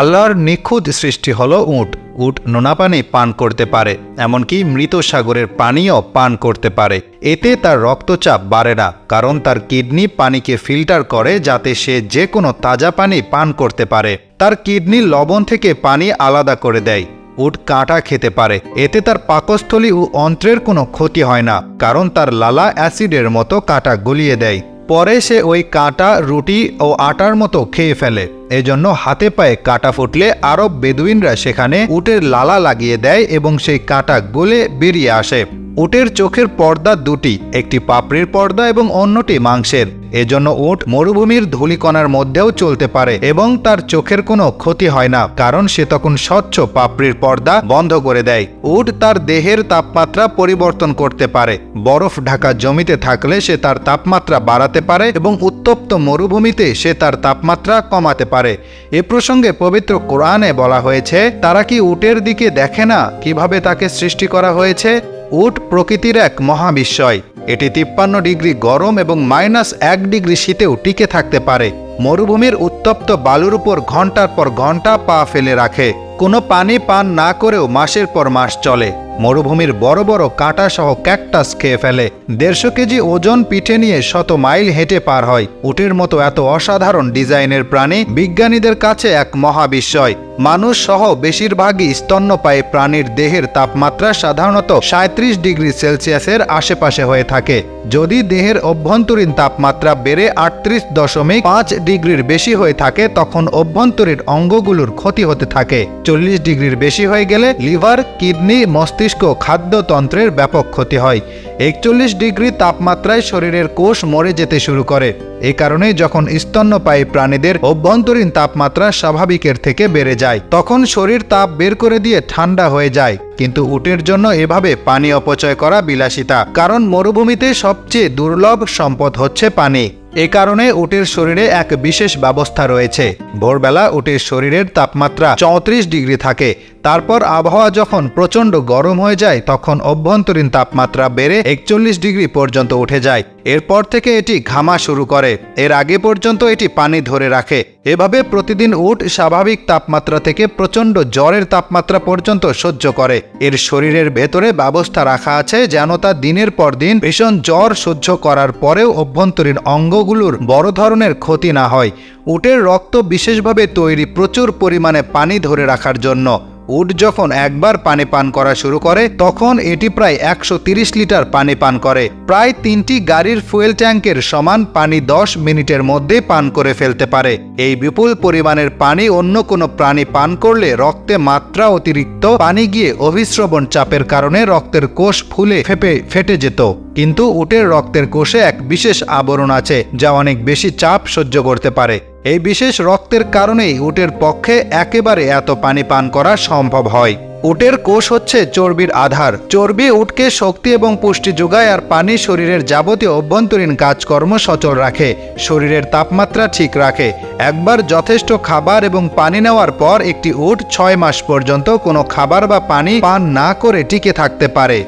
আল্লাহর নিখুঁত সৃষ্টি হলো উট। উট নোনা পানি পান করতে পারে, এমনকি মৃত সাগরের পানিও পান করতে পারে। এতে তার রক্তচাপ বাড়ে না, কারণ তার কিডনি পানিকে ফিল্টার করে যাতে সে যে কোনো তাজা পানি পান করতে পারে। তার কিডনি লবণ থেকে পানি আলাদা করে দেয়। উট কাঁটা খেতে পারে, এতে তার পাকস্থলী ও অন্ত্রের কোনো ক্ষতি হয় না, কারণ তার লালা অ্যাসিডের মতো কাঁটা গলিয়ে দেয়। পরে সে ওই কাঁটা, রুটি ও আটার মতো খেয়ে ফেলে। এজন্য হাতে পায়ে কাটা ফুটলে আরব বেদুইনরা সেখানে উটের লালা লাগিয়ে দেয় এবং সেই কাটা গলে বেরিয়ে আসে। উটের চোখের পর্দা দুটি, একটি পাপড়ির পর্দা এবং অন্যটি মাংসের। এজন্য উট মরুভূমির ধূলিকণার মধ্যেও চলতে পারে এবং তার চোখের কোনো ক্ষতি হয় না, কারণ সে তখন স্বচ্ছ পাপড়ির পর্দা বন্ধ করে দেয়। উট তার দেহের তাপমাত্রা পরিবর্তন করতে পারে। বরফ ঢাকা জমিতে থাকলে সে তার তাপমাত্রা বাড়াতে পারে এবং উত্তপ্ত মরুভূমিতে সে তার তাপমাত্রা কমাতে পারে। এ প্রসঙ্গে পবিত্র কোরআনে বলা হয়েছে, তারা কি উটের দিকে দেখে না কীভাবে তাকে সৃষ্টি করা হয়েছে? উট প্রকৃতির এক মহাবিস্ময়। এটি তিপ্পান্ন ডিগ্রি গরম এবং মাইনাস এক ডিগ্রি শীতেও টিকে থাকতে পারে। মরুভূমির উত্তপ্ত বালুর উপর ঘণ্টার পর ঘণ্টা পা ফেলে রাখে। কোনো পানি পান না করেও মাসের পর মাস চলে। মরুভূমির বড় বড় কাঁটা সহ ক্যাকটাস খেয়ে ফেলে। দেড়শো কেজি ওজন পিঠে নিয়ে শত মাইল হেঁটে পার হয়। উটের মতো এত অসাধারণ ডিজাইনের প্রাণী বিজ্ঞানীদের কাছে এক মহাবিস্ময়। মানুষ সহ বেশিরভাগই স্তন্যপায়ী প্রাণীর দেহের তাপমাত্রা সাধারণত সাঁত্রিশ ডিগ্রি সেলসিয়াসের আশেপাশে হয়ে থাকে। যদি দেহের অভ্যন্তরীণ তাপমাত্রা বেড়ে আটত্রিশ দশমিক পাঁচ ডিগ্রির বেশি হয়ে থাকে, তখন অভ্যন্তরীণ অঙ্গগুলোর ক্ষতি হতে থাকে। চল্লিশ ডিগ্রির বেশি হয়ে গেলে লিভার, কিডনি, মস্তিষ্ক খাদ্যতন্ত্রের ব্যাপক ক্ষতি হয়। একচল্লিশ ডিগ্রি তাপমাত্রায় শরীরের কোষ মরে যেতে শুরু করে। এ কারণে যখন স্তন্যপায়ী প্রাণীদের অভ্যন্তরীণ তাপমাত্রা স্বাভাবিকের থেকে বেড়ে যায়, তখন শরীর তাপ বের করে দিয়ে ঠান্ডা হয়ে যায়। কিন্তু উটের জন্য এভাবে পানি অপচয় করা বিলাসিতা, কারণ মরুভূমিতে সবচেয়ে দুর্লভ সম্পদ হচ্ছে পানি। এ কারণে উটের শরীরে এক বিশেষ ব্যবস্থা রয়েছে। ভোরবেলা উটের শরীরের তাপমাত্রা চৌত্রিশ ডিগ্রি থাকে। তারপর আবহাওয়া যখন প্রচণ্ড গরম হয়ে যায়, তখন অভ্যন্তরীণ তাপমাত্রা বেড়ে একচল্লিশ ডিগ্রি পর্যন্ত উঠে যায়। এরপর থেকে এটি ঘামা শুরু করে। এর আগে পর্যন্ত এটি পানি ধরে রাখে। এভাবে প্রতিদিন উট স্বাভাবিক তাপমাত্রা থেকে প্রচণ্ড জ্বরের তাপমাত্রা পর্যন্ত সহ্য করে। এর শরীরের ভেতরে ব্যবস্থা রাখা আছে যেন তা দিনের পর দিন ভীষণ জ্বর সহ্য করার পরেও অভ্যন্তরীণ অঙ্গগুলোর বড় ধরনের ক্ষতি না হয়। উটের রক্ত বিশেষভাবে তৈরি প্রচুর পরিমাণে পানি ধরে রাখার জন্য। উট যখন একবার পানি পান করা শুরু করে, তখন এটি প্রায় একশো লিটার পানি পান করে। প্রায় তিনটি গাড়ির ফুয়েল ট্যাঙ্কের সমান পানি দশ মিনিটের মধ্যে পান করে ফেলতে পারে। এই বিপুল পরিমাণের পানি অন্য কোনো প্রাণী পান করলে রক্তে মাত্রা অতিরিক্ত পানি গিয়ে অভিস্রবণ চাপের কারণে রক্তের কোষ ফুলে ফেপে, ফেটে যেত। কিন্তু উটের রক্তের কোষে এক বিশেষ আবরণ আছে, যা অনেক বেশি চাপ সহ্য করতে পারে। এই বিশেষ রক্তের কারণেই উটের পক্ষে একেবারে এত পানি পান করা সম্ভব হয়। উটের কোষ হচ্ছে চর্বির আধার। চর্বি উটকে শক্তি এবং পুষ্টি যোগায় আর পানি শরীরের যাবতীয় অভ্যন্তরীণ কাজকর্ম সচল রাখে, শরীরের তাপমাত্রা ঠিক রাখে। একবার যথেষ্ট খাবার এবং পানি নেওয়ার পর একটি উট ছয় মাস পর্যন্ত কোনো খাবার বা পানি পান না করে টিকে থাকতে পারে।